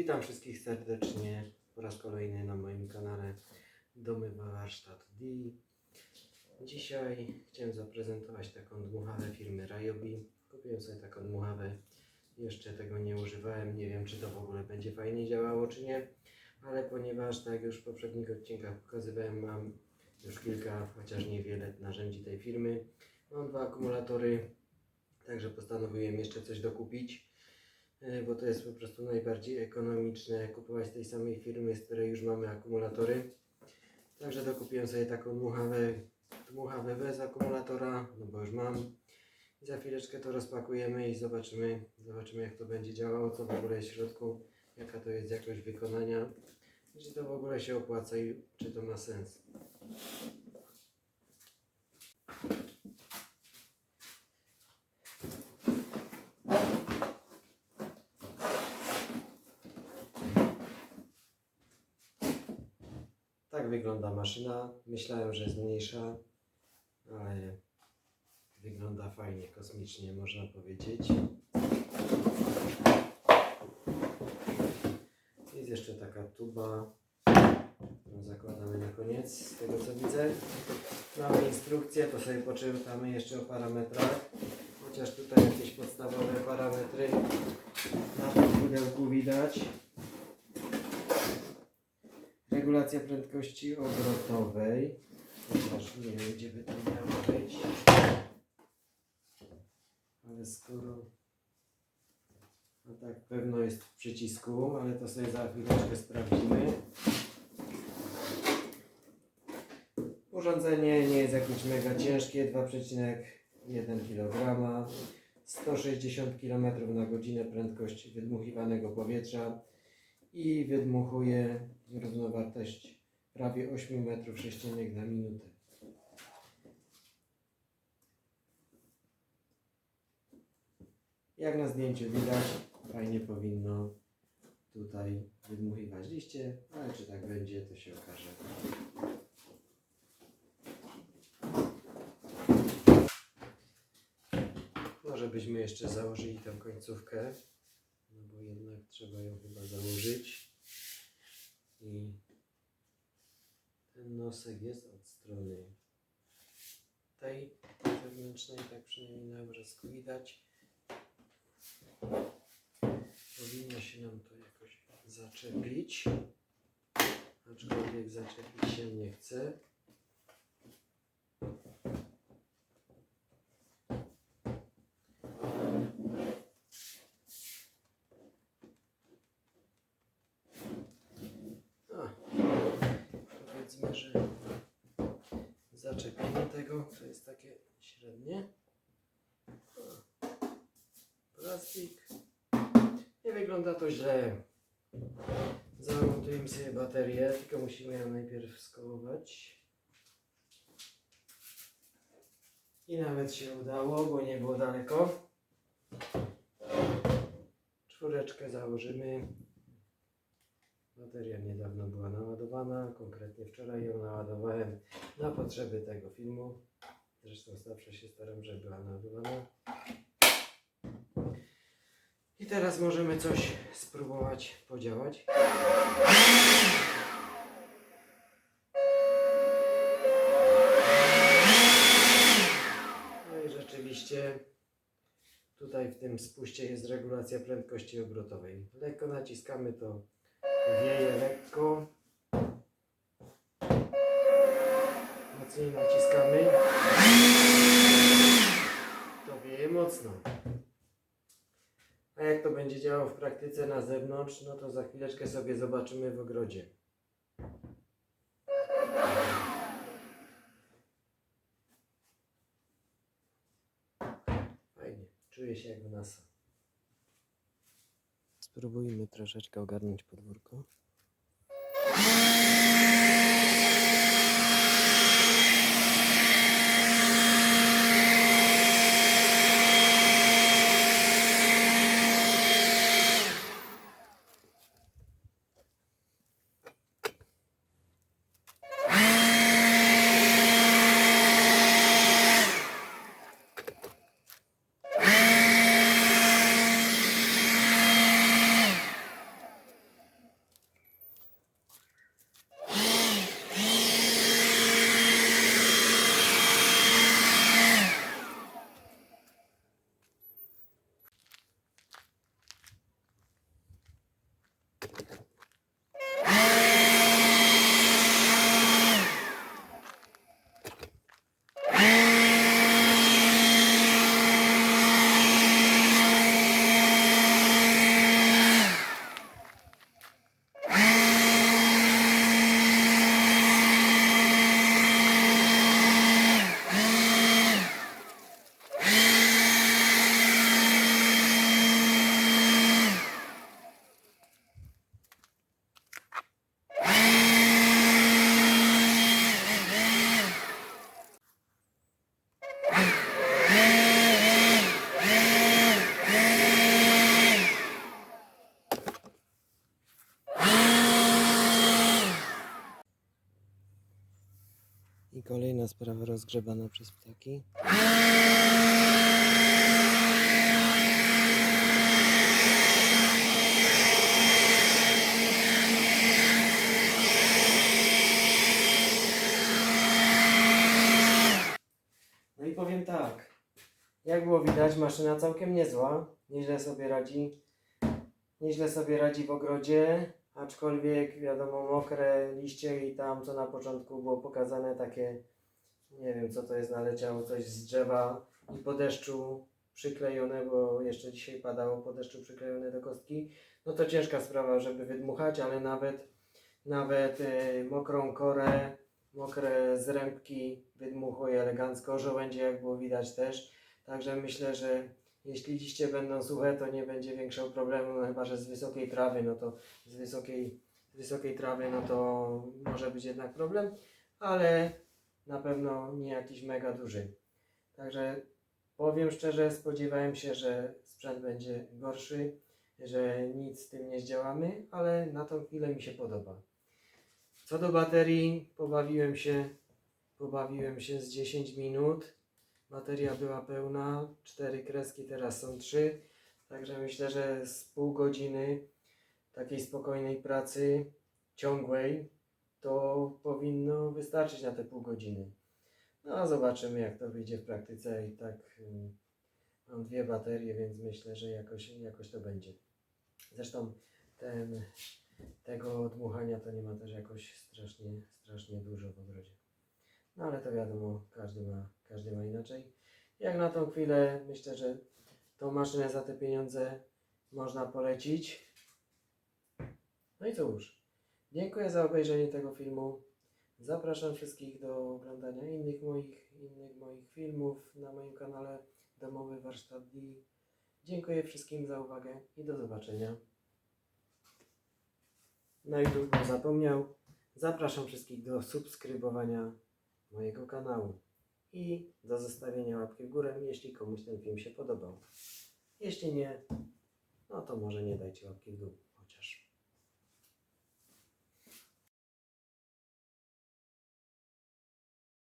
Witam wszystkich serdecznie po raz kolejny na moim kanale Domy Warsztat D. Dzisiaj chciałem zaprezentować taką dmuchawę firmy Ryobi. Kupiłem sobie taką dmuchawę, jeszcze tego nie używałem, nie wiem czy to w ogóle będzie fajnie działało czy nie, ale ponieważ tak już w poprzednich odcinkach pokazywałem, mam już kilka, chociaż niewiele narzędzi tej firmy. Mam dwa akumulatory, także postanowiłem jeszcze coś dokupić. E, bo to jest po prostu najbardziej ekonomiczne kupować z tej samej firmy, z której już mamy akumulatory. Także dokupiłem sobie taką dmuchawę, dmuchawę bez akumulatora, no bo już mam. I za chwileczkę to rozpakujemy i zobaczymy, zobaczymy jak to będzie działało, co w ogóle jest w środku, jaka to jest jakość wykonania, czy to w ogóle się opłaca i czy to ma sens. Tak wygląda maszyna. Myślałem, że jest mniejsza, ale wygląda fajnie, kosmicznie można powiedzieć. Jest jeszcze taka tuba. którą Zakładamy na koniec, z tego co widzę. Mamy instrukcję, to sobie poczytamy jeszcze o parametrach. Chociaż tutaj jakieś podstawowe parametry na tym pudełku widać. Regulacja prędkości obrotowej. Chociaż nie wiem, gdzie by to miało być. Ale skoro... No tak, pewno jest w przycisku, ale to sobie za chwileczkę sprawdzimy. Urządzenie nie jest jakieś mega ciężkie, 2,1 kg. 160 km na godzinę prędkość wydmuchiwanego powietrza i wydmuchuje równowartość prawie 8 metrów sześciennych na minutę. Jak na zdjęciu widać, fajnie powinno tutaj wydmuchiwać liście, ale czy tak będzie, to się okaże. Może byśmy jeszcze założyli tę końcówkę, no bo jednak trzeba ją chyba założyć. I ten nosek jest od strony tej zewnętrznej, tak przynajmniej na obrazku widać. Powinno się nam to jakoś zaczepić, aczkolwiek zaczepić się nie chce. A, że zaczepienie tego to jest takie średnie. Plastik. Nie wygląda to źle. Zamontujemy sobie baterię, tylko musimy ją najpierw skołować. I nawet się udało, bo nie było daleko. Czwóreczkę założymy. Bateria niedawno była naładowana, konkretnie wczoraj ją naładowałem na potrzeby tego filmu. Zresztą zawsze się staram, żeby była naładowana. I teraz możemy coś spróbować podziałać. No i rzeczywiście tutaj w tym spuście jest regulacja prędkości obrotowej. Lekko naciskamy to wieje lekko. Mocniej naciskamy. To wieje mocno. A jak to będzie działało w praktyce na zewnątrz, no to za chwileczkę sobie zobaczymy w ogrodzie. Fajnie, czuję się jak w NASA. Spróbujmy troszeczkę ogarnąć podwórko. Kolejna sprawa rozgrzebana przez ptaki. No i powiem tak. Jak było widać, maszyna całkiem niezła. Nieźle sobie radzi. Nieźle sobie radzi w ogrodzie. Aczkolwiek wiadomo, mokre liście i tam, co na początku było pokazane, takie nie wiem co to jest, naleciało coś z drzewa i po deszczu przyklejone, bo jeszcze dzisiaj padało po deszczu przyklejone do kostki. No to ciężka sprawa, żeby wydmuchać, ale nawet nawet e, mokrą korę, mokre zrębki wydmuchuje elegancko, żołędzie jak było widać też. Także myślę, że jeśli liście będą suche, to nie będzie większego problemu, no chyba że z wysokiej trawy, no to z wysokiej, z wysokiej trawy, no to może być jednak problem, ale na pewno nie jakiś mega duży. Także powiem szczerze, spodziewałem się, że sprzęt będzie gorszy, że nic z tym nie zdziałamy, ale na tą chwilę mi się podoba. Co do baterii, pobawiłem się, pobawiłem się z 10 minut. Bateria była pełna, cztery kreski, teraz są trzy. Także myślę, że z pół godziny takiej spokojnej pracy, ciągłej, to powinno wystarczyć na te pół godziny. No a zobaczymy jak to wyjdzie w praktyce i tak ym, mam dwie baterie, więc myślę, że jakoś, jakoś to będzie. Zresztą ten, tego dmuchania to nie ma też jakoś strasznie, strasznie dużo w ogrodzie. No ale to wiadomo, każdy ma, każdy ma inaczej. Jak na tą chwilę myślę, że tą maszynę za te pieniądze można polecić. No i cóż, dziękuję za obejrzenie tego filmu. Zapraszam wszystkich do oglądania innych moich, innych moich filmów na moim kanale Domowy Warsztat D. Dziękuję wszystkim za uwagę i do zobaczenia. Tu bym zapomniał. Zapraszam wszystkich do subskrybowania mojego kanału i do zostawienia łapki w górę, jeśli komuś ten film się podobał. Jeśli nie, no to może nie dajcie łapki w dół.